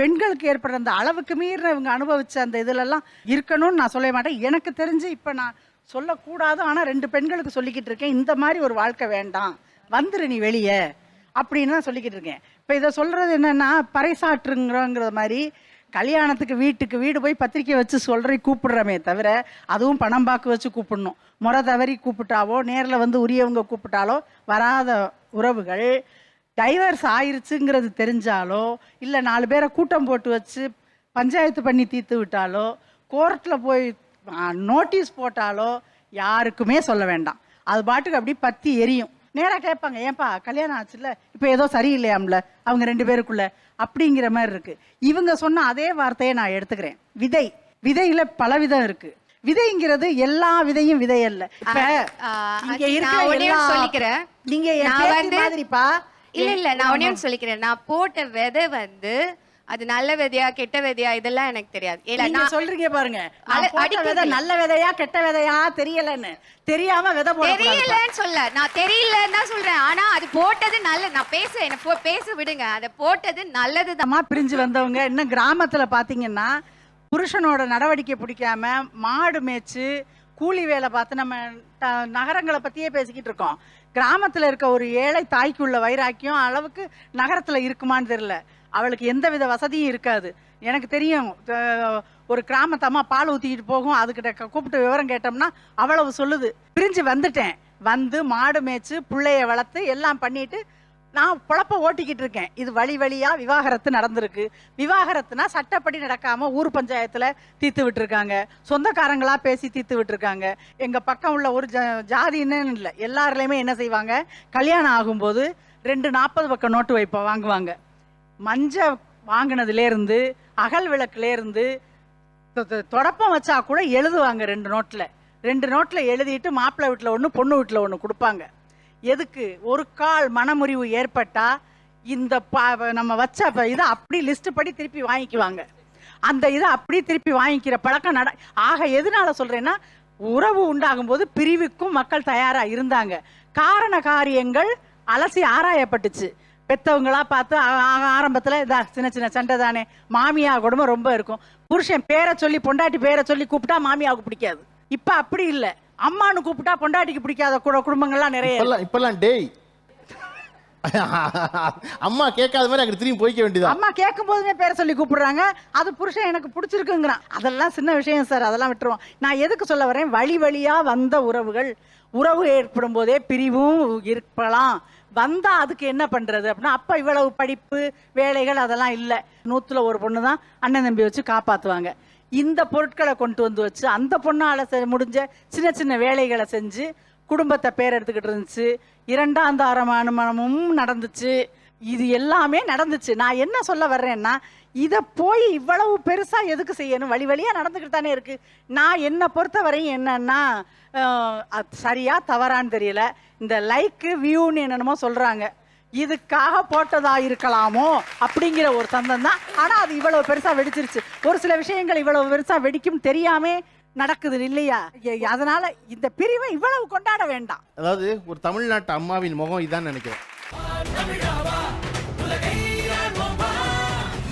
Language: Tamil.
பெண்களுக்கு ஏற்படுற அந்த அளவுக்கு மீறின இவங்க அனுபவிச்ச அந்த இதுலெல்லாம் இருக்கணும்னு நான் சொல்ல மாட்டேன். எனக்கு தெரிஞ்சு இப்போ நான் சொல்லக்கூடாது ஆனால் ரெண்டு பெண்களுக்கு சொல்லிக்கிட்டு இருக்கேன். இந்த மாதிரி ஒரு வாழ்க்கை வேண்டாம். வந்துரு நீ வெளியே அப்படின்னு தான் சொல்லிக்கிட்டு இருக்கேன். இப்போ இதை சொல்கிறது என்னென்னா பறைசாற்றுங்கிறோங்கிற மாதிரி கல்யாணத்துக்கு வீட்டுக்கு வீடு போய் பத்திரிக்கை வச்சு சொல்கிறே கூப்பிடுறமே தவிர அதுவும் பணம் பார்க்க வச்சு கூப்பிடணும். முறை தவறி கூப்பிட்டாவோ நேரில் வந்து உரியவங்க கூப்பிட்டாலோ வராத உறவுகள் டைவர்ஸ் ஆயிருச்சுங்கிறது தெரிஞ்சாலோ இல்லை நாலு பேரை கூட்டம் போட்டு வச்சு பஞ்சாயத்து பண்ணி தீர்த்து விட்டாலோ கோர்ட்டில் போய் நோட்டீஸ் போட்டாலோ யாருக்குமே சொல்ல வேண்டாம். அது பாட்டுக்கு அப்படி பத்தி எரியும். நேராக கேட்பாங்க ஏன்பா கல்யாணம் ஆச்சுல்ல? இப்போ ஏதோ சரியில்லையாம்ல? அவங்க ரெண்டு பேருக்குள்ள? அப்படிங்கிற மாதிரி இருக்கு. இவங்க சொன்ன அதே வார்த்தையை நான் எடுத்துக்கிறேன். விதை. விதையில பலவிதம் இருக்கு. விதைங்கிறது எல்லா விதையும் விதை அல்ல. அது இருக்கிற சொல்லிக்கிறேன். நீங்க என் இல்ல இல்ல நான் ஒண்ணு சொல்லிக்கிறேன். நான் போட்ட விதை வந்து அது நல்ல விதையா கெட்ட விதையா இதெல்லாம் எனக்கு தெரியாது. இல்ல நான் சொல்றீங்க பாருங்க. போட்ட விதை. நல்ல விதையா கெட்ட விதையா தெரியலன்னு. தெரியாம விதை போடக்கூடாது தெரியலன்னு சொல்ல. நான் தெரியலன்னு தான் சொல்றேன். ஆனா அது போட்டது நல்ல நான் பேச என்ன பேச விடுங்க. அதை போட்டது நல்லதுதான். அம்மா பிரிஞ்சு வந்தவங்க இன்னும் கிராமத்துல பாத்தீங்கன்னா புருஷனோட நடவடிக்கை பிடிக்காம மாடு மேய்ச்சு கூலி வேலை பார்த்து நம்ம ட- நகரங்களை பற்றியே பேசிக்கிட்டு இருக்கோம். கிராமத்தில் இருக்க ஒரு ஏழை தாய்க்கு உள்ள வைராக்கியம் அளவுக்கு நகரத்தில் இருக்குமான்னு தெரில அவளுக்கு எந்த வித வசதியும் இருக்காது. எனக்கு தெரியும் ஒரு கிராமத்தம்மா பால் ஊற்றிக்கிட்டு போகும் அதுக்கிட்ட கூப்பிட்டு விவரம் கேட்டோம்னா அவ்வளவு சொல்லுது. பிரிஞ்சு வந்துட்டேன். வந்து மாடு மேய்ச்சு பிள்ளைய வளர்த்து எல்லாம் பண்ணிட்டு நான் பொழப்ப ஓட்டிக்கிட்டு இருக்கேன். இது வழி வழியாக விவாகரத்து நடந்திருக்கு. விவாகரத்துனா சட்டப்படி நடக்காமல் ஊர் பஞ்சாயத்தில் தீர்த்து விட்டுருக்காங்க. சொந்தக்காரங்களா பேசி தீர்த்து விட்டுருக்காங்க. எங்கள் பக்கம் உள்ள ஒரு ஜ ஜாதின்னு இல்லை. எல்லாருலேயுமே என்ன செய்வாங்க? கல்யாணம் ஆகும்போது ரெண்டு நாற்பது பக்கம் நோட்டு வைப்போம் வாங்குவாங்க. மஞ்ச வாங்கினதுலேருந்து அகல் விளக்குலேருந்து தொடப்பம் வச்சா கூட எழுதுவாங்க ரெண்டு நோட்டில். ரெண்டு நோட்டில் எழுதிட்டு மாப்பிள்ளை வீட்டில் ஒன்று பொண்ணு வீட்டில் ஒன்று கொடுப்பாங்க. எதுக்கு? ஒரு கால் மனமுறிவு ஏற்பட்டா இந்த ப- நம்ம வச்ச இதை அப்படி லிஸ்ட் படி திருப்பி வாங்கிக்குவாங்க. அந்த இதை அப்படி திருப்பி வாங்கிக்கிற பழக்கம் நட ஆக எதனால சொல்றேன்னா உறவு உண்டாகும் போது பிரிவுக்கும் மக்கள் தயாரா இருந்தாங்க. காரண காரியங்கள் அலசி ஆராயப்பட்டுச்சு. பெத்தவங்களா பார்த்து ஆரம்பத்தில் இதா சின்ன சின்ன சண்டை தானே. மாமியா குடும்பம் ரொம்ப இருக்கும். புருஷன் பேரை சொல்லி பொண்டாட்டி பேரை சொல்லி கூப்பிட்டா மாமியாவுக்கு பிடிக்காது. இப்போ அப்படி இல்லை. அம்மானு கூப்பிட்டா பொண்டாட்டிக்கு பிடிக்காத கூட குடும்பங்கள்லாம் நிறைய. இப்பெல்லாம் இப்பெல்லாம் டேய். அம்மா கேட்காத மாதிரி அங்க திரும்பி போய்க்க வேண்டியதா? அம்மா கேட்கும் போதுமே பேரை சொல்லி கூப்பிடுறாங்க. அது புருஷன் எனக்கு பிடிச்சிருக்குங்கிறான். அதெல்லாம் சின்ன விஷயம் சார் அதெல்லாம் விட்டுருவோம். நான் எதுக்கு சொல்ல வரேன்? வழி வழியா வந்த உறவுகள் உறவு ஏற்படும் போதே பிரிவும் இருக்கலாம். வந்தா அதுக்கு என்ன பண்றது அப்படின்னா அப்ப இவ்வளவு படிப்பு வேலைகள் அதெல்லாம் இல்லை. நூத்துல ஒரு பொண்ணு தான் அண்ணன் தம்பி வச்சு காப்பாத்துவாங்க. இந்த பொருட்களை கொண்டு வந்து வச்சு அந்த பொண்ணால் செ- முடிஞ்ச சின்ன சின்ன வேலைகளை செஞ்சு குடும்பத்தை பேர் எடுத்துக்கிட்டு இருந்துச்சு. இரண்டாம் தாரமானமும் நடந்துச்சு. இது எல்லாமே நடந்துச்சு. நான் என்ன சொல்ல வர்றேன்னா இதை போய் இவ்வளவு பெருசாக எதுக்கு செய்யணும்? வழி வழியாக நடந்துக்கிட்டு தானே இருக்கு. நான் என்னை பொறுத்தவரையும் என்னன்னா அது சரியா தவறான்னு தெரியல. இந்த லைக்கு வியூன்னு என்னென்னமோ சொல்கிறாங்க இதுக்காக போட்டதா இருக்கலாமோ அப்படிங்கிற ஒரு சந்தம் தான் ஆனா அது இவ்வளவு பெருசா வெடிச்சிருச்சு. ஒரு சில விஷயங்கள் இவ்வளவு பெருசா வெடிக்கும் தெரியாம நடக்குது இல்லையா? அதனால இந்த பிரிவை இவ்வளவு கொண்டாட வேண்டாம். அதாவது ஒரு தமிழ்நாட்டு அம்மாவின் முகம் இதான் நினைக்கிறேன்.